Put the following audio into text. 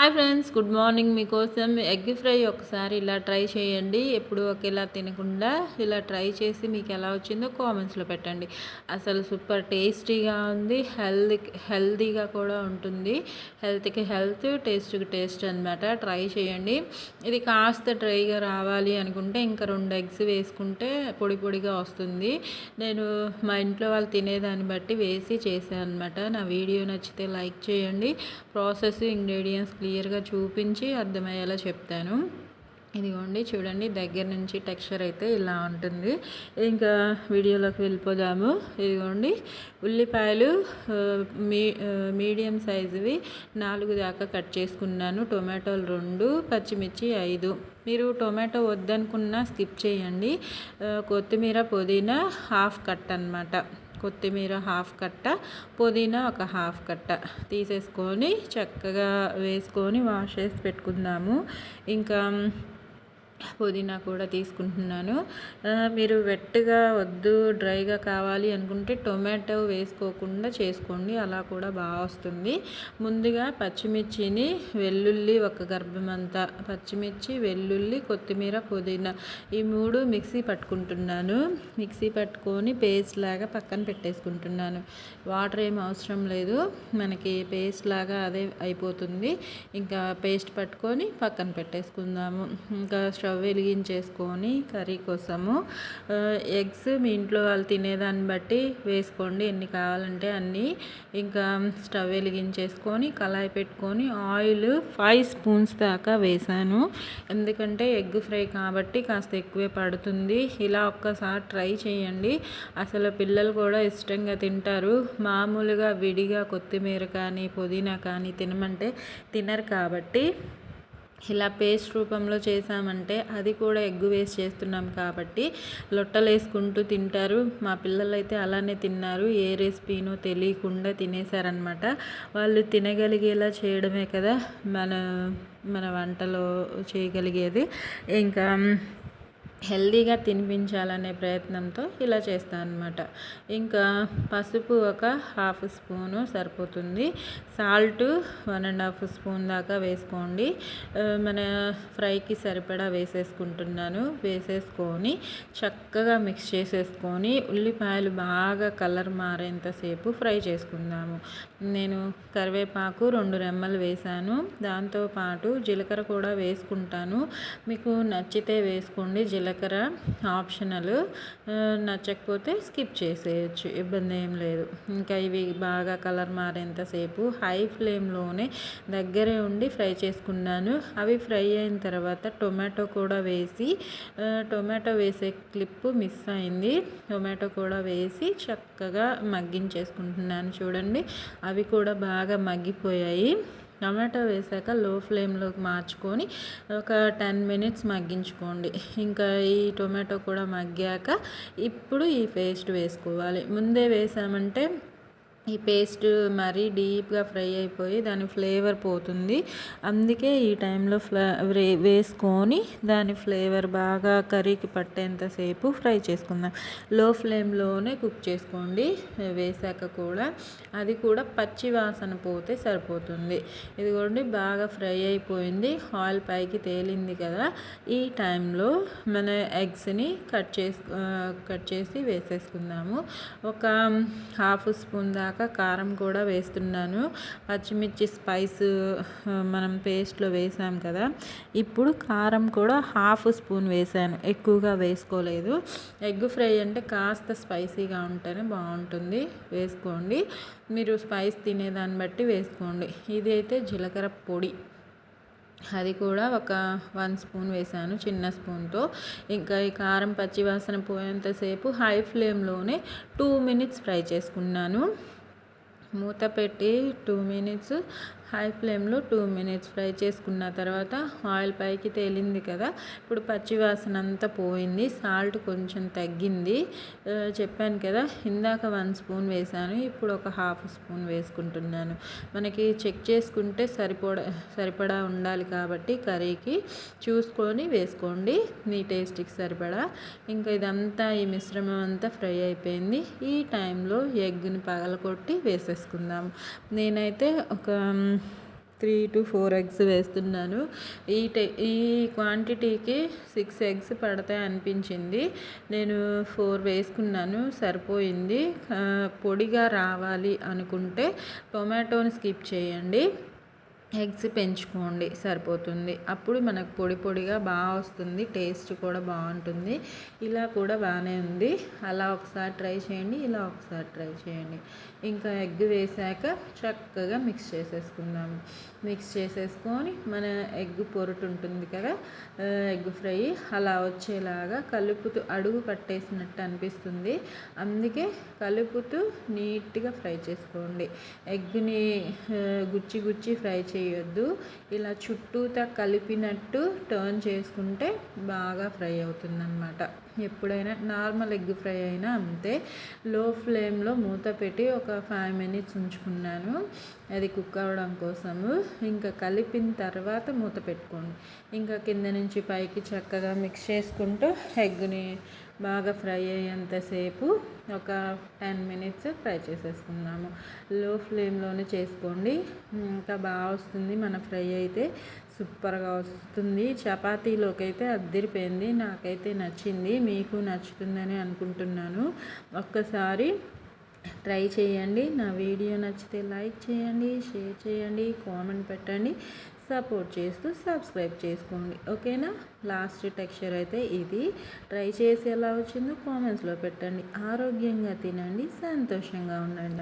Hi friends. Friends good morning మీకోసం egg fry ఒకసారి ఇలా ట్రై చేయండి. ఎప్పుడు ఒకేలా తినకుండా ఇలా ట్రై చేసి మీకు ఎలా వచ్చిందో కామెంట్స్లో పెట్టండి. అసలు సూపర్ టేస్టీగా ఉంది హెల్దీ హెల్దీగా కూడా ఉంటుంది. హెల్త్కి హెల్త్ టేస్ట్కి టేస్ట్ అనమాట ట్రై చేయండి. ఇది కాస్త డ్రైగా రావాలి అనుకుంటే ఇంకా రెండు ఎగ్స్ వేసుకుంటే పొడి పొడిగా వస్తుంది. నేను మా ఇంట్లో వాళ్ళు తినేదాన్ని బట్టి వేసి చేశాను అనమాట నా వీడియో నచ్చితే లైక్ చేయండి. ప్రాసెస్ ఇంగ్రీడియంట్స్ క్లియర్గా చూపించి అర్థమయ్యేలా చెప్తాను. ఇదిగోండి చూడండి దగ్గర నుంచి టెక్స్చర్ అయితే ఇలా ఉంటుంది. ఇంకా వీడియోలోకి వెళ్ళిపోదాము. ఇదిగోండి ఉల్లిపాయలు మీ మీడియం సైజువి నాలుగు దాకా కట్ చేసుకున్నాను. టొమాటోలు రెండు పచ్చిమిర్చి ఐదు. మీరు టొమాటో వద్దనుకున్నా స్కిప్ చేయండి. కొత్తిమీర పుదీనా హాఫ్ కట్ అనమాట కొత్తిమీర హాఫ్ కట్ట పుదీనా ఒక హాఫ్ కట్ట తీసేసుకొని చక్కగా వేసుకొని వాష్ చేసి పెట్టుకుందాము. ఇంకా పుదీనా కూడా తీసుకుంటున్నాను. మీరు వెట్టుగా వద్దు డ్రైగా కావాలి అనుకుంటే టొమాటో వేసుకోకుండా చేసుకోండి అలా కూడా బాగా వస్తుంది. ముందుగా పచ్చిమిర్చిని వెల్లుల్లి ఒక గర్భం అంతా పచ్చిమిర్చి వెల్లుల్లి కొత్తిమీర పుదీనా ఈ మూడు మిక్సీ పట్టుకుంటున్నాను. మిక్సీ పట్టుకొని పేస్ట్ లాగా పక్కన పెట్టేసుకుంటున్నాను. వాటర్ ఏం అవసరం లేదు మనకి పేస్ట్ లాగా అదే అయిపోతుంది. ఇంకా పేస్ట్ పట్టుకొని పక్కన పెట్టేసుకుందాము. ఇంకా స్టవ్ వెలిగించేసుకొని కర్రీ కోసము ఎగ్స్ మీ ఇంట్లో వాళ్ళు తినేదాన్ని బట్టి వేసుకోండి. ఎన్ని కావాలంటే అన్నీ. ఇంకా స్టవ్ వెలిగించేసుకొని కళాయి పెట్టుకొని ఆయిల్ ఫైవ్ స్పూన్స్ దాకా వేసాను. ఎందుకంటే ఎగ్ ఫ్రై కాబట్టి కాస్త ఎక్కువే పడుతుంది. ఇలా ఒక్కసారి ట్రై చేయండి. అసలు పిల్లలు కూడా ఇష్టంగా తింటారు. మామూలుగా విడిగా కొత్తిమీర కానీ పుదీనా కానీ తినమంటే తినరు కాబట్టి ఇలా పేస్ట్ రూపంలో చేసామంటే అది కూడా ఎగ్గు వేస్ట్ చేస్తున్నాం కాబట్టి లొట్టలు వేసుకుంటూ తింటారు. మా పిల్లలు అయితే అలానే తిన్నారు. ఏ రెసిపీనో తెలియకుండా తినేశారనమాట వాళ్ళు తినగలిగేలా చేయడమే కదా మన మన వంటలో చేయగలిగేది. ఇంకా హెల్దీగా తినిపించాలనే ప్రయత్నంతో ఇలా చేస్తాను అనమాట ఇంకా పసుపు ఒక హాఫ్ స్పూను సరిపోతుంది. Salt one and half spoon దాకా వేసుకోండి. మన ఫ్రైకి సరిపడా వేసేసుకుంటున్నాను. వేసేసుకొని చక్కగా మిక్స్ చేసేసుకొని ఉల్లిపాయలు బాగా కలర్ మారేంతసేపు ఫ్రై చేసుకుందాము. నేను కరివేపాకు రెండు రెమ్మలు వేసాను దాంతోపాటు జీలకర్ర కూడా వేసుకుంటాను. మీకు నచ్చితే వేసుకోండి. జీలకర్ర జీలకర్ర ఆప్షనల్. నచ్చకపోతే స్కిప్ చేసేయచ్చు ఇబ్బంది ఏం లేదు. ఇంకా ఇవి బాగా కలర్ మారేంతసేపు హై ఫ్లేమ్లోనే దగ్గరే ఉండి ఫ్రై చేసుకున్నాను. అవి ఫ్రై అయిన తర్వాత టొమాటో కూడా వేసి టొమాటో వేసే క్లిప్ మిస్ అయింది. టొమాటో కూడా వేసి చక్కగా మగ్గించేసుకుంటున్నాను చూడండి. అవి కూడా బాగా మగ్గిపోయాయి. టమాటో వేసాక లో ఫ్లేమ్లోకి మార్చుకొని ఒక టెన్ మినిట్స్ మగ్గించుకోండి. ఇంకా ఈ టొమాటో కూడా మగ్గాక ఇప్పుడు ఈ పేస్ట్ వేసుకోవాలి. ముందే వేసామంటే ఈ పేస్ట్ మరీ డీప్గా ఫ్రై అయిపోయి దాని ఫ్లేవర్ పోతుంది. అందుకే ఈ టైంలో ఫ్లా వేసుకొని దాని ఫ్లేవర్ బాగా కర్రీకి పట్టేంతసేపు ఫ్రై చేసుకుందాం. లో ఫ్లేమ్లోనే కుక్ చేసుకోండి. వేసాక కూడా అది కూడా పచ్చి వాసన పోతే సరిపోతుంది. ఇదిగోండి బాగా ఫ్రై అయిపోయింది. ఆయిల్ పైకి తేలింది కదా. ఈ టైంలో మన ఎగ్స్ని కట్ చేసి కట్ చేసి వేసేసుకుందాము. ఒక హాఫ్ స్పూన్ దాకా కాక కారం కూడా వేస్తున్నాను. పచ్చిమిర్చి స్పైస్ మనం పేస్ట్లో వేసాం కదా. ఇప్పుడు కారం కూడా హాఫ్ స్పూన్ వేసాను. ఎక్కువగా వేసుకోలేదు. ఎగ్ ఫ్రై అంటే కాస్త స్పైసీగా ఉంటేనే బాగుంటుంది. వేసుకోండి. మీరు స్పైస్ తినేదాన్ని బట్టి వేసుకోండి. ఇది అయితే జీలకర్ర పొడి. అది కూడా ఒక వన్ స్పూన్ వేసాను చిన్న స్పూన్తో. ఇంకా ఈ కారం పచ్చివాసన పోయేంతసేపు హై ఫ్లేమ్లోనే టూ మినిట్స్ ఫ్రై చేసుకున్నాను. మూత పెట్టి టూ మినిట్స్ హై ఫ్లేమ్లో టూ మినిట్స్ ఫ్రై చేసుకున్న తర్వాత ఆయిల్ పైకి తేలింది కదా. ఇప్పుడు పచ్చి వాసన అంతా పోయింది. సాల్ట్ కొంచెం తగ్గింది. చెప్పాను కదా ఇందాక వన్ స్పూన్ వేసాను ఇప్పుడు ఒక హాఫ్ స్పూన్ వేసుకుంటున్నాను. మనకి చెక్ చేసుకుంటే సరిపడ సరిపడా ఉండాలి కాబట్టి కర్రీకి చూసుకొని వేసుకోండి. మీ టేస్ట్కి సరిపడా. ఇంకా ఇదంతా ఈ మిశ్రమం అంతా ఫ్రై అయిపోయింది. ఈ టైంలో ఎగ్ని పగలకొట్టి వేసేసుకుందాం నేనైతే ఒక త్రీ టు ఫోర్ ఎగ్స్ వేస్తున్నాను. ఈ టె ఈ క్వాంటిటీకి సిక్స్ ఎగ్స్ పడతాయి అనిపించింది. నేను ఫోర్ వేసుకున్నాను సరిపోయింది. పొడిగా రావాలి అనుకుంటే టొమాటోని స్కిప్ చేయండి. ఎగ్స్ పెంచుకోండి సరిపోతుంది. అప్పుడు మనకు పొడి పొడిగా బాగా వస్తుంది టేస్ట్ కూడా బాగుంటుంది. ఇలా కూడా బాగానే ఉంది. అలా ఒకసారి ట్రై చేయండి ఇలా ఒకసారి ట్రై చేయండి. ఇంకా ఎగ్ వేసాక చక్కగా మిక్స్ చేసేసుకుందాము. మిక్స్ చేసేసుకొని మన ఎగ్ పొరుటు ఉంటుంది కదా ఎగ్ ఫ్రై అలా వచ్చేలాగా కలుపుతూ అడుగు పట్టేసినట్టు అనిపిస్తుంది. అందుకే కలుపుతూ నీట్గా ఫ్రై చేసుకోండి. ఎగ్ని గుచ్చి గుచ్చి ఫ్రై చేయొద్దు. ఇలా చుట్టూతా కలిపినట్టు టర్న్ చేసుకుంటే బాగా ఫ్రై అవుతుందన్నమాట. ఎప్పుడైనా నార్మల్ ఎగ్ ఫ్రై అయినా అంతే. లో ఫ్లేమ్లో మూత పెట్టి ఒక ఫైవ్ మినిట్స్ ఉంచుకున్నాను. అది కుక్ అవ్వడం కోసము. ఇంకా కలిపిన తర్వాత మూత పెట్టుకోండి. ఇంకా కింద నుంచి పైకి చక్కగా మిక్స్ చేసుకుంటూ ఎగ్ని బాగా ఫ్రై అయ్యేంతసేపు ఒక టెన్ మినిట్స్ ఫ్రై చేసేసుకున్నాము లో ఫ్లేమ్లోనే చేసుకోండి. ఇంకా బాగా వస్తుంది. మన ఫ్రై అయితే సూపర్గా వస్తుంది. చపాతీలోకి అయితే అద్దరిపోయింది. నాకైతే నచ్చింది. మీకు నచ్చుతుందని అనుకుంటున్నాను. ఒక్కసారి ట్రై చేయండి. నా వీడియో నచ్చితే లైక్ చేయండి షేర్ చేయండి కామెంట్ పెట్టండి. సపోర్ట్ చేస్తూ సబ్స్క్రైబ్ చేసుకోండి. ఓకేనా? లాస్ట్ టెక్స్చర్ అయితే ఇది. ట్రై చేసి ఎలా వచ్చిందో కామెంట్స్లో పెట్టండి. ఆరోగ్యంగా తినండి సంతోషంగా ఉండండి.